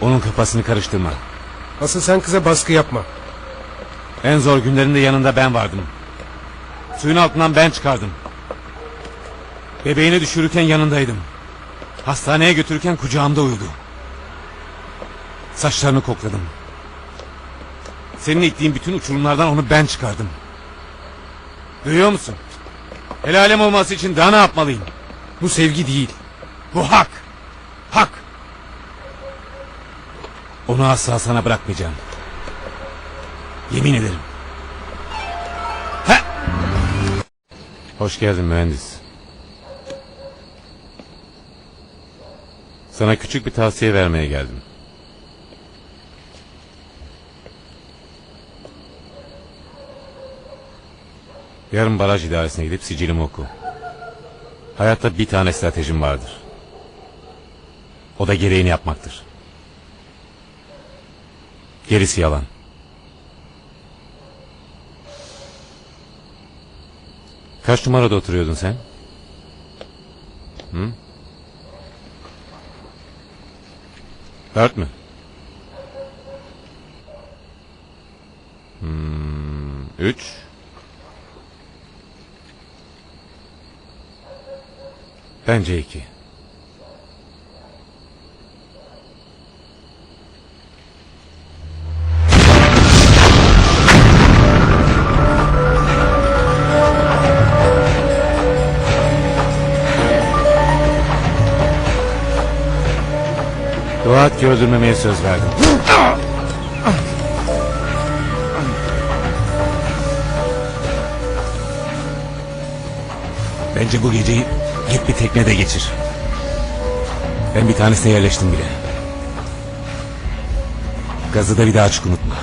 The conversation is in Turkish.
Onun kafasını karıştırma. Asıl sen kıza baskı yapma. En zor günlerinde yanında ben vardım. Suyun altından ben çıkardım. Bebeğini düşürürken yanındaydım. Hastaneye götürürken kucağımda uyudu. Saçlarını kokladım. Senin ittiğin bütün uçurumlardan onu ben çıkardım. Duyuyor musun? El alem olması için daha ne yapmalıyım? Bu sevgi değil. Bu hak. Hak. Onu asla sana bırakmayacağım. Yemin ederim. Ha! Hoş geldin mühendis. Sana küçük bir tavsiye vermeye geldim. Yarın baraj idaresine gidip sicilimi oku. Hayatta bir tane stratejim vardır. O da gereğini yapmaktır. Gerisi yalan. Kaç numarada oturuyordun sen? Hı? Dört mü? Hmm, üç. Bence iki. Ki öldürmemeye söz verdim. Bence bu geceyi git bir teknede geçir. Ben bir tanesine yerleştim bile. Gazı da bir daha açık unutma.